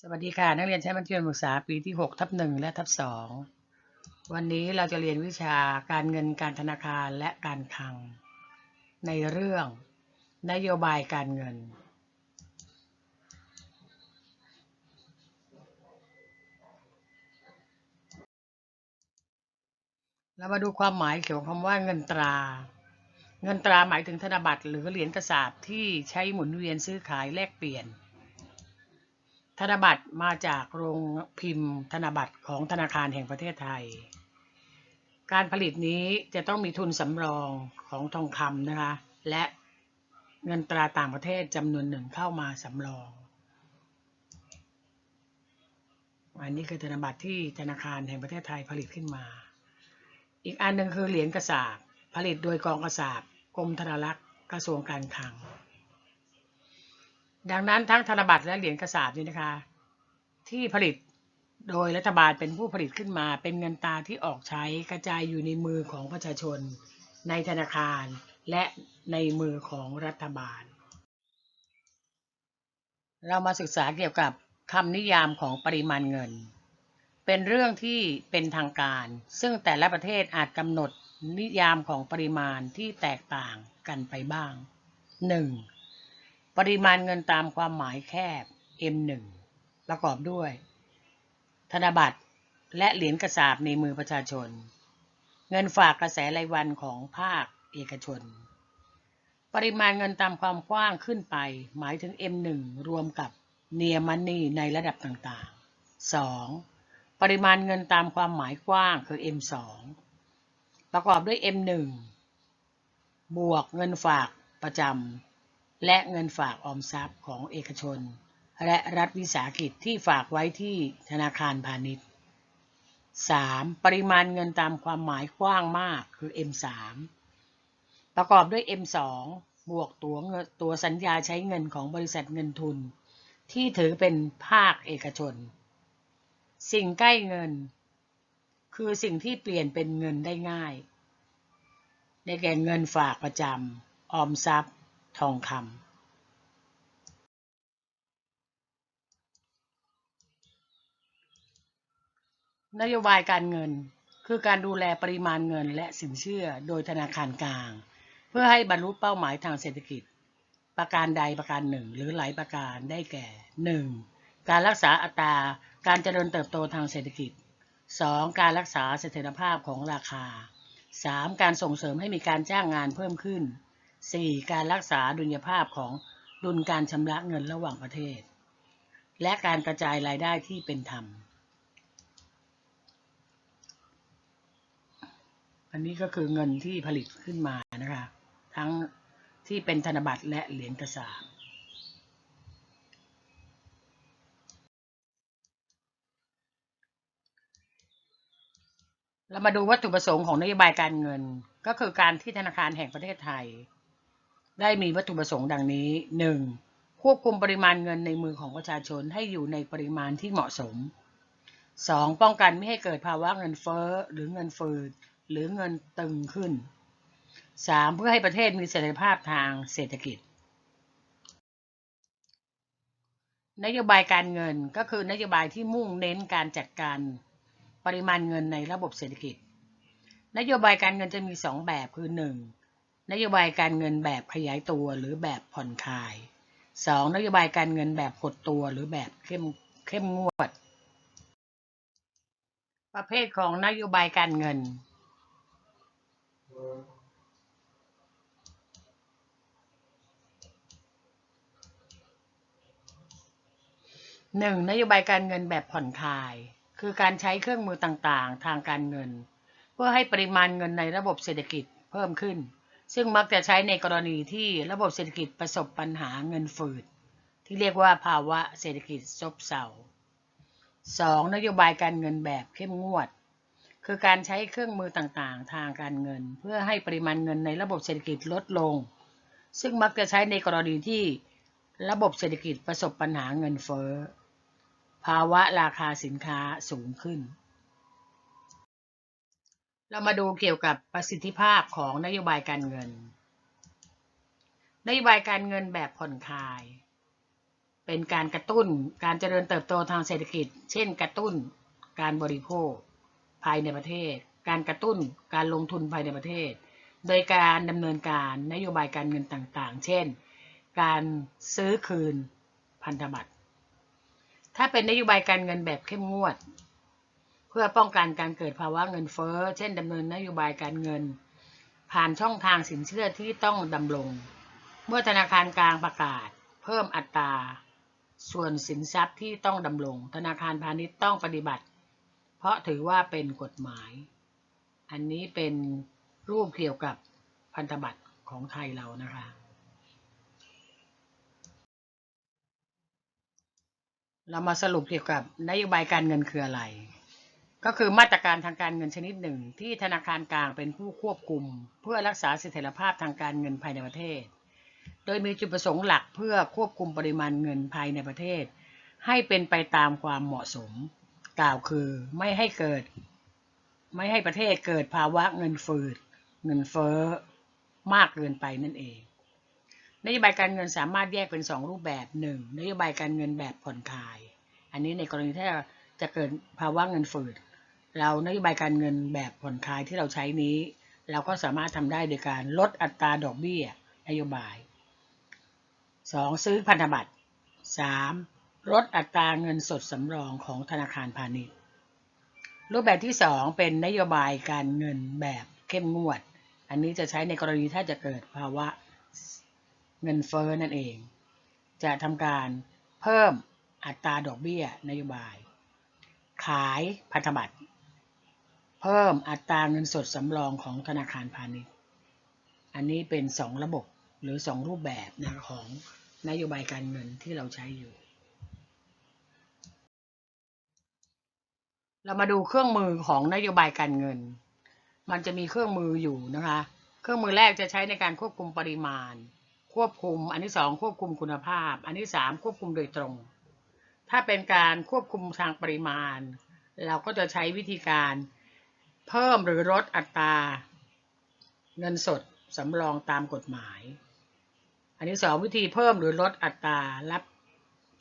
สวัสดีค่ะ นักเรียนชั้นมัธยมศึกษาปีที่ 6 ทับหนึ่งและทับสองวันนี้เราจะเรียนวิชาการเงินการธนาคารและการคลัง ในเรื่องนโยบายการเงิน เรามาดูความหมายเกี่ยวกับคำว่าเงินตรา เงินตราหมายถึงธนบัตรหรือเหรียญกระสาบที่ใช้หมุนเวียนซื้อขายแลกเปลี่ยน ธนบัตรมาจากโรงพิมพ์ธนบัตรของธนาคารแห่งประเทศไทย การผลิตนี้จะต้องมีทุนสำรองของทองคำนะคะ และเงินตราต่างประเทศจำนวนหนึ่งเข้ามาสำรอง อันนี้คือธนบัตรที่ธนาคารแห่งประเทศไทยผลิตขึ้นมา อีกอันหนึ่งคือเหรียญกระสาบผลิตโดยกองกระสาบกรมธนารักษ์กระทรวงการคลัง ดังนั้นทั้งธนบัตรและเหรียญกระสาบนี่นะคะ ที่ผลิตโดยรัฐบาลเป็นผู้ผลิตขึ้นมา เป็นเงินตราที่ออกใช้กระจายอยู่ในมือของประชาชน ในธนาคาร และในมือของรัฐบาล เรามาศึกษาเกี่ยวกับคำนิยามของปริมาณเงิน เป็นเรื่องที่เป็นทางการ ซึ่งแต่ละประเทศอาจกำหนดนิยามของปริมาณที่แตกต่างกันไปบ้าง 1. ปริมาณเงินตามความหมายแคบ M1 ประกอบด้วย ธนบัตรและเหรียญกระสาบในมือประชาชน เงินฝากกระแสรายวันของภาคเอกชน ปริมาณเงินตามความกว้างขึ้นไป หมายถึง M1 รวมกับเนียมันนี่ในระดับต่างๆ 2. ปริมาณเงินตามความหมายกว้างคือ M2 ประกอบด้วย M1 บวกเงินฝากประจำ และเงินฝากออมทรัพย์ของเอกชน และรัฐวิสาหกิจที่ฝากไว้ที่ธนาคารพาณิชย์ 3. ปริมาณเงินตามความหมายกว้างมากคือ M3 ประกอบด้วย M2 บวกตัวเงินตัวสัญญาใช้เงินของบริษัทเงินทุน ที่ถือเป็นภาคเอกชน สิ่งใกล้เงิน คือสิ่งที่เปลี่ยนเป็นเงินได้ง่าย ได้แก่เงินฝากประจำออมทรัพย์ ทองคำนโยบายการเงินคือการดูแลปริมาณเงินและสินเชื่อโดยธนาคารกลาง เพื่อให้บรรลุเป้าหมายทางเศรษฐกิจ ประการใดประการหนึ่ง หรือหลายประการได้แก่ 1. การรักษาอัตราการเจริญเติบโตทางเศรษฐกิจ 2. การรักษาเสถียรภาพของราคา 3. การส่งเสริมให้มีการจ้างงานเพิ่มขึ้น 4. การรักษาดุลยภาพของดุลการชำระเงินระหว่างประเทศ และการกระจายรายได้ที่เป็นธรรม อันนี้ก็คือเงินที่ผลิตขึ้นมานะคะทั้งที่เป็นธนบัตรและเหรียญกระสาบเรามาดูวัตถุประสงค์ของนโยบายการเงิน ก็คือการที่ธนาคารแห่งประเทศไทย ได้มีวัตถุประสงค์ดังนี้ 1. ควบคุมปริมาณเงินในมือของประชาชนให้อยู่ในปริมาณที่เหมาะสม 2. ป้องกันไม่ให้เกิดภาวะเงินเฟ้อหรือเงินฝืดหรือเงินตึงขึ้น 3. เพื่อให้ประเทศมีเสถียรภาพทางเศรษฐกิจ นโยบายการเงินก็คือนโยบายที่มุ่งเน้นการจัดการปริมาณเงินในระบบเศรษฐกิจ นโยบายการเงินจะมี 2 แบบคือ 1. นโยบายการเงินแบบขยายตัวหรือแบบผ่อนคลาย 2. นโยบายการเงินแบบหดตัวหรือแบบเข้มเข้มงวด ประเภทของนโยบายการเงินหนึ่งนโยบายการเงินแบบผ่อนคลาย คือการใช้เครื่องมือต่างๆ ทางการเงิน เพื่อให้ปริมาณเงินในระบบเศรษฐกิจเพิ่มขึ้น ซึ่งมักจะใช้ในกรณีที่ระบบเศรษฐกิจประสบปัญหาเงินฝืด ที่เรียกว่าภาวะเศรษฐกิจซบเซา 2. นโยบายการเงินแบบเข้มงวด คือการใช้เครื่องมือต่างๆ ทางการเงิน เพื่อให้ปริมาณเงินในระบบเศรษฐกิจลดลง ซึ่งมักจะใช้ในกรณีที่ระบบเศรษฐกิจประสบปัญหาเงินเฟ้อ ภาวะราคาสินค้าสูงขึ้น เรามาดูเกี่ยวกับประสิทธิภาพของนโยบายการเงิน นโยบายการเงินแบบผ่อนคลาย เป็นการกระตุ้นการเจริญเติบโตทางเศรษฐกิจ เช่น กระตุ้นการบริโภคภายในประเทศ การกระตุ้นการลงทุนภายในประเทศ โดยการดำเนินการนโยบายการเงินต่างๆ เช่น การซื้อคืนพันธบัตร ถ้าเป็นนโยบายการเงินแบบเข้มงวด พื่อป้องกันการเกิดภาวะเงินเฟ้อ เช่นดำเนินนโยบายการเงิน ผ่านช่องทางสินเชื่อที่ต้องดำรงเมื่อธนาคารกลางประกาศ เพิ่มอัตรา ส่วนสินทรัพย์ที่ต้องดำรงธนาคารพาณิชย์ต้องปฏิบัติ เพราะถือว่าเป็นกฎหมาย อันนี้เป็นรูปเกี่ยวกับพันธบัตรของไทยเรานะคะเรามาสรุปเกี่ยวกับนโยบายการเงินคืออะไร ก็คือมาตรการทางการเงินชนิดหนึ่ง ที่ธนาคารกลางเป็นผู้ควบคุม เพื่อรักษาเสถียรภาพทางการเงินภายในประเทศ โดยมีจุดประสงค์หลักเพื่อควบคุมปริมาณเงินภายในประเทศ ให้เป็นไปตามความเหมาะสม กล่าวคือไม่ให้เกิด ไม่ให้ประเทศเกิดภาวะเงินฝืด เงินเฟ้อมากเกินไปนั่นเองนโยบายการเงินสามารถแยกเป็น 2 รูปแบบหนึ่งนโยบายการเงินแบบผ่อนคลาย อันนี้ในกรณีที่จะเกิดภาวะเงินฝืด เรานโยบายการเงินแบบผ่อนคลายที่เราใช้นี้ เราก็สามารถทำได้โดยการลดอัตราดอกเบี้ยนโยบาย 2. ซื้อพันธบัตร 3. ลดอัตราเงินสดสำรองของธนาคารพาณิชย์ รูปแบบที่ 2 เป็นนโยบายการเงินแบบเข้มงวด อันนี้จะใช้ในกรณีถ้าจะเกิดภาวะเงินเฟ้อนั่นเอง จะทำการเพิ่มอัตราดอกเบี้ยนโยบาย ขายพันธบัตร เพิ่มอัตราเงินสดสำรองของธนาคารพาณิชย์ อันนี้เป็น 2 ระบบหรือ 2 รูปแบบนะของนโยบายการเงินที่เราใช้อยู่ เรามาดูเครื่องมือของนโยบายการเงิน มันจะมีเครื่องมืออยู่นะคะ เครื่องมือแรกจะใช้ในการควบคุมปริมาณ ควบคุม อันที่สองควบคุมคุณภาพ อันที่สามควบคุมโดยตรง ถ้าเป็นการควบคุมทางปริมาณ เราก็จะใช้วิธีการ เพิ่มหรือลดอัตรา เงินสดสำรองตามกฎหมาย อันที่สองวิธีเพิ่มหรือลดอัตรารับ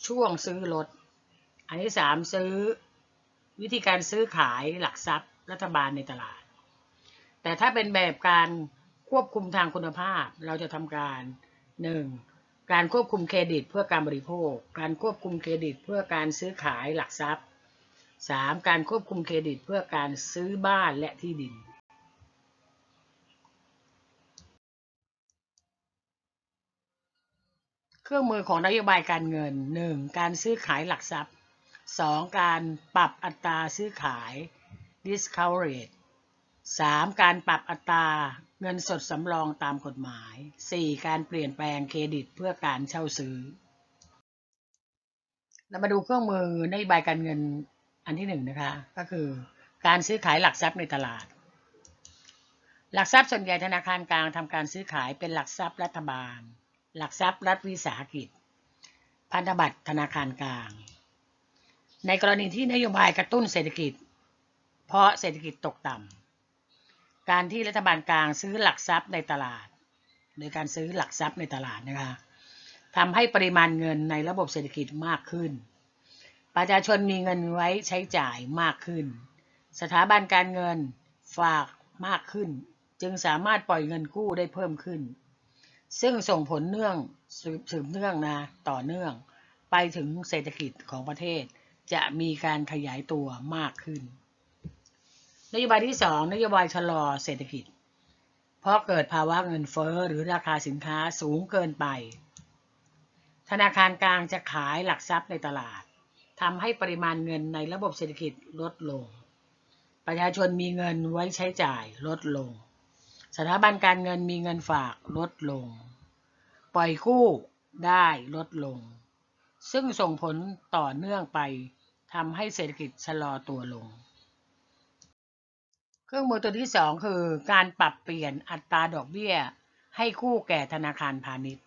ช่วงซื้อลดอันที่สามซื้อวิธีการซื้อขายหลักทรัพย์รัฐบาลในตลาด แต่ถ้าเป็นแบบการควบคุมทางคุณภาพเราจะทำการ 1. การควบคุมเครดิตเพื่อการบริโภค การควบคุมเครดิตเพื่อการซื้อขายหลักทรัพย์ 3. การควบคุมเครดิตเพื่อการซื้อบ้านและที่ดิน เครื่องมือของนโยบายการเงิน 1. การซื้อขายหลักทรัพย์ 2. การปรับอัตราซื้อขาย discount rate 3. การปรับอัตราเงินสดสำรองตามกฎหมาย 4. การเปลี่ยนแปลงเครดิตเพื่อการเช่าซื้อ เรามาดูเครื่องมือนโยบายการเงิน อันที่หนึ่งนะคะก็คือการซื้อขายหลักทรัพย์ในตลาด หลักทรัพย์ส่วนใหญ่ธนาคารกลางทำการซื้อขายเป็นหลักทรัพย์รัฐบาล หลักทรัพย์รัฐวิสาหกิจ พันธบัตรธนาคารกลาง ในกรณีที่นโยบายกระตุ้นเศรษฐกิจ เพราะเศรษฐกิจตกต่ำการที่รัฐบาลกลางซื้อหลักทรัพย์ในตลาดโดยการซื้อหลักทรัพย์ในตลาดนะคะทำให้ปริมาณเงินในระบบเศรษฐกิจมากขึ้น ประชาชนมีเงินไว้ใช้จ่ายมากขึ้น สถาบันการเงินฝากมากขึ้น จึงสามารถปล่อยเงินกู้ได้เพิ่มขึ้น ซึ่งส่งผลเนื่องสืบเนื่องนะต่อเนื่อง ไปถึงเศรษฐกิจของประเทศ จะมีการขยายตัวมากขึ้น นโยบายที่ 2 นโยบายชะลอเศรษฐกิจ เพราะเกิดภาวะเงินเฟ้อหรือราคาสินค้าสูงเกินไป ธนาคารกลางจะขายหลักทรัพย์ในตลาด ทำให้ปริมาณเงินในระบบเศรษฐกิจลดลง ประชาชนมีเงินไว้ใช้จ่ายลดลง สถาบันการเงินมีเงินฝากลดลง ปล่อยกู้ได้ลดลง ซึ่งส่งผลต่อเนื่องไปทำให้เศรษฐกิจชะลอตัวลง เครื่องมือตัวที่สองคือการปรับเปลี่ยนอัตราดอกเบี้ยให้คู่แก่ธนาคารพาณิชย์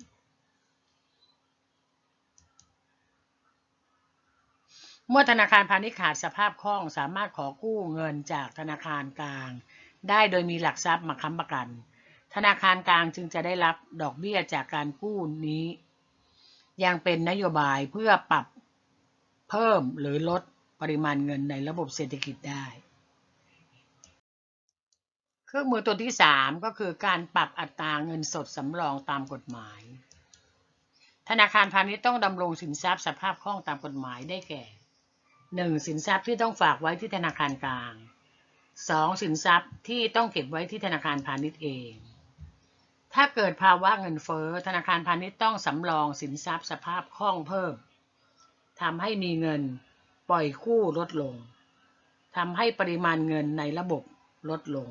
เมื่อธนาคารพาณิชย์ขาดสภาพคล่องสามารถขอกู้เงินจากธนาคารกลาง ได้โดยมีหลักทรัพย์มาค้ำประกัน ธนาคารกลางจึงจะได้รับดอกเบี้ยจากการกู้นี้ ยังเป็นนโยบายเพื่อปรับเพิ่มหรือลดปริมาณเงินในระบบเศรษฐกิจได้ เครื่องมือตัวที่ 3 ก็คือการปรับอัตราเงินสดสำรองตามกฎหมาย ธนาคารพาณิชย์ต้องดำรงสินทรัพย์สภาพคล่องตามกฎหมายได้แก่ 1. สินทรัพย์ที่ต้องฝากไว้ที่ธนาคารกลาง 2. สินทรัพย์ที่ต้องเก็บไว้ที่ธนาคารพาณิชย์เอง ถ้าเกิดภาวะเงินเฟ้อธนาคารพาณิชย์ต้องสำรองสินทรัพย์สภาพคล่องเพิ่มทำให้มีเงินปล่อยกู้ลดลงทำให้ปริมาณเงินในระบบลดลง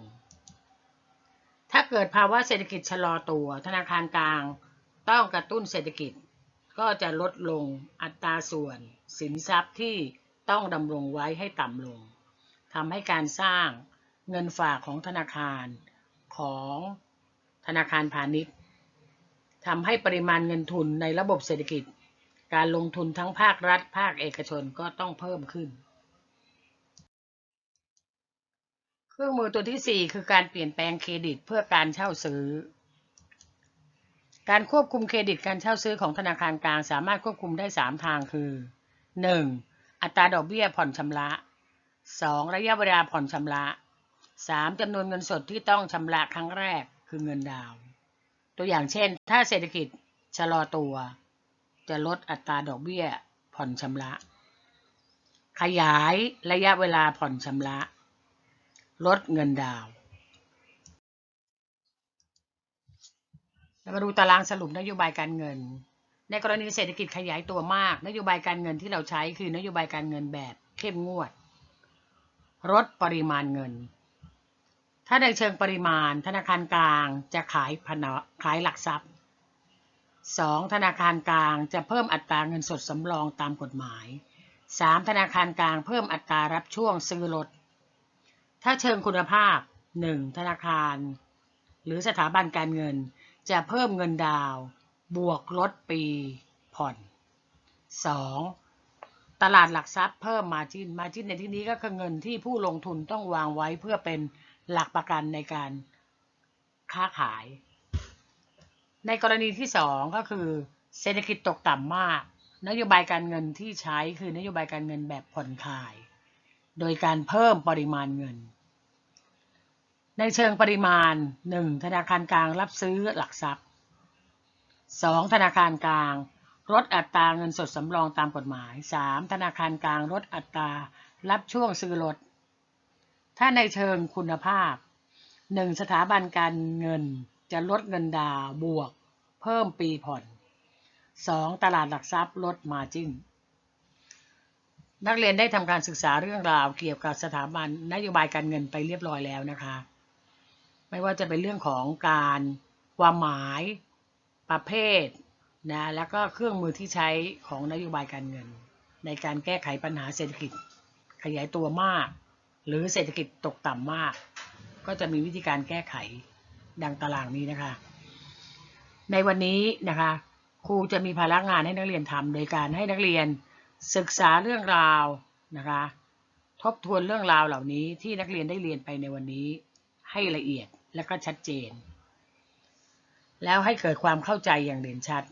ถ้าเกิดภาวะเศรษฐกิจชะลอตัว ธนาคารกลางต้องกระตุ้นเศรษฐกิจ ก็จะลดลงอัตราส่วน สินทรัพย์ที่ ต้องดำรงไว้ให้ต่ำลงทำให้การสร้างเงินฝากของธนาคารของธนาคารพาณิชย์ทำให้ปริมาณเงินทุนในระบบเศรษฐกิจ การลงทุนทั้งภาครัฐ ภาคเอกชนก็ต้องเพิ่มขึ้น เครื่องมือตัวที่ 4 คือการเปลี่ยนแปลงเครดิตเพื่อการเช่าซื้อ การควบคุมเครดิตการเช่าซื้อของธนาคารกลางสามารถควบคุมได้ 3 ทางคือ 1. อัตราดอกเบี้ยผ่อนชำระ 2. ระยะเวลาผ่อนชำระ 3. จำนวนเงินสดที่ต้องชำระครั้งแรกคือเงินดาวน์ตัวอย่างเช่น ถ้าเศรษฐกิจชะลอตัว จะลดอัตราดอกเบี้ยผ่อนชำระ ขยายระยะเวลาผ่อนชำระ ลดเงินดาวน์แล้วมาดูตารางสรุปนโยบายการเงิน ในกรณีเศรษฐกิจขยายตัวมาก นโยบายการเงินที่เราใช้คือนโยบายการเงินแบบเข้มงวดลดปริมาณเงิน ถ้าในเชิงปริมาณ ธนาคารกลางจะขายพนขายหลักทรัพย์ 2. ธนาคารกลางจะเพิ่มอัตราเงินสดสำรองตามกฎหมาย 3. ธนาคารกลางเพิ่มอัตรารับช่วงซื้อรถ ถ้าเชิงคุณภาพ 1. ธนาคาร หรือสถาบันการเงินจะเพิ่มเงินดาว บวกลดปีผ่อน 2. ตลาดหลักทรัพย์เพิ่มมาจินมาจินในที่นี้ก็คือเงินที่ผู้ลงทุนต้องวางไว้เพื่อเป็นหลักประกันในการค้าขาย ในกรณีที่สองก็คือ เศรษฐกิจตกต่ำมาก นโยบายการเงินที่ใช้คือนโยบายการเงินแบบผ่อนคลาย โดยการเพิ่มปริมาณเงิน ในเชิงปริมาณ 1. ธนาคารกลางรับซื้อหลักทรัพย์ 2. ธนาคารกลางลดอัตราเงินสดสำรองตามกฎหมาย 3. ธนาคารกลางลดอัตรารับช่วงซื้อรถ ถ้าในเชิงคุณภาพ 1. สถาบันการเงินจะลดเงินดาวบวก เพิ่มปีผ่อน 2. ตลาดหลักทรัพย์ลดมาจิ้นนักเรียนได้ทำการศึกษาเรื่องราวเกี่ยวกับสถาบันนโยบายการเงินไปเรียบร้อยแล้วนะคะ ไม่ว่าจะเป็นเรื่องของการความหมาย ประเภทนะแล้วก็เครื่องมือที่ใช้ของนโยบายการเงิน ในการแก้ไขปัญหาเศรษฐกิจขยายตัวมาก หรือเศรษฐกิจตกต่ำมาก ก็จะมีวิธีการแก้ไขดังตารางนี้นะคะ ในวันนี้นะคะครูจะมีภาระงานให้นักเรียนทำโดยการให้นักเรียนศึกษาเรื่องราวนะคะทบทวนเรื่องราวเหล่านี้ที่นักเรียนได้เรียนไปในวันนี้ให้ละเอียดและก็ชัดเจน แล้วให้เกิดความเข้าใจอย่างเด่นชัด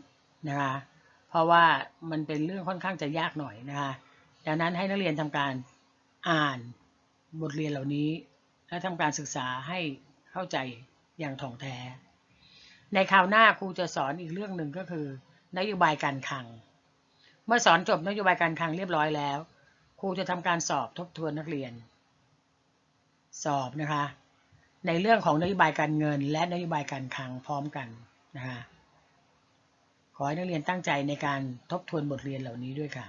นะคะเพราะว่ามันเป็นเรื่องค่อนข้างจะยากหน่อยนะคะดังนั้นให้นักเรียนทำการอ่านบทเรียนเหล่านี้ และทำการศึกษาให้เข้าใจอย่างถ่องแท้ ในคราวหน้าครูจะสอนอีกเรื่องหนึ่งก็คือ นโยบายการคลัง เมื่อสอนจบนโยบายการคลังเรียบร้อยแล้ว ครูจะทำการสอบทบทวนนักเรียน สอบนะคะ ในเรื่องของนโยบายการเงิน และนโยบายการคลังพร้อมกันนะคะขอให้นักเรียนตั้งใจในการทบทวนบทเรียนเหล่านี้ด้วยค่ะ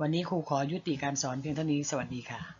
วันนี้ครูขอยุติการสอนเพียงเท่านี้ สวัสดีค่ะ